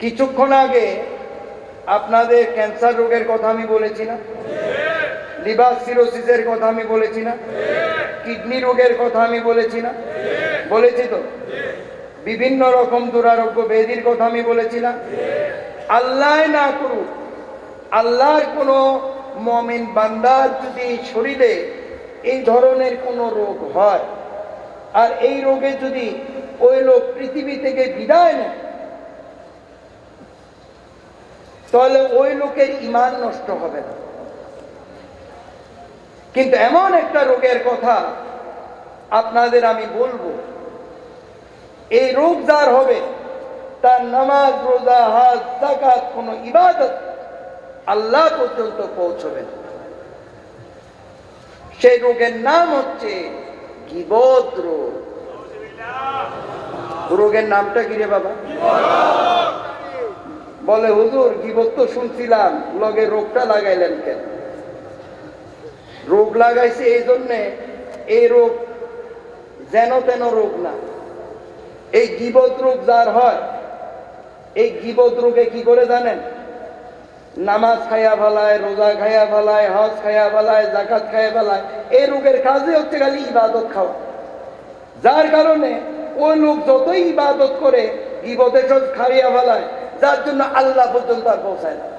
কিছুক্ষণ আগে আপনাদের ক্যান্সার রোগের কথা আমি বলেছি না লিভার সিরোসিসের কথা আমি বলেছি না কিডনি রোগের কথা আমি বলেছি না বলেছি তো? বিভিন্ন রকম দুরারোগ্য বেদির কথা আমি বলেছি না আল্লাহ না করুক, আল্লাহর কোনো মমিন বান্দার যদি শরীরে এই ধরনের কোনো রোগ হয়, আর এই রোগে যদি ওই লোক পৃথিবী থেকে বিদায় নেয় তাহলে ওই লোকের ইমান নষ্ট হবে না। কিন্তু এমন একটা রোগের কথা আপনাদের আমি বলব, এই রোগ যার হবে, তার নামাজ, রোজা হাত জাকাত কোনো ইবাদত আল্লাহ পর্যন্ত পৌঁছবে না। সেই রোগের নাম হচ্ছে রোগ। রোগের নামটা কি রে বাবা? বলে, হুজুর, গিবত তো শুনছিলাম, লগে রোগটা লাগাইলেন কেন? রোগ লাগাইছে এই জন্যে, এই রোগ যেন তেন রোগ না। এই গিবত রোগ যার হয়, এই গিবত রোগে কি করে জানেন? নামাজ খাইয়া ভালায় রোজা খাইয়া ভালায় হজ খাইয়া ভালায় জাকাত খাইয়া ভালায় এই রোগের কাজে হচ্ছে খালি ইবাদত খাওয়া। যার কারণে ওই লোক যতই ইবাদত করে, গিবতে সব খাইয়া ভালায় যার জন্য আল্লাহ পর্যন্ত আর পৌঁছায় না।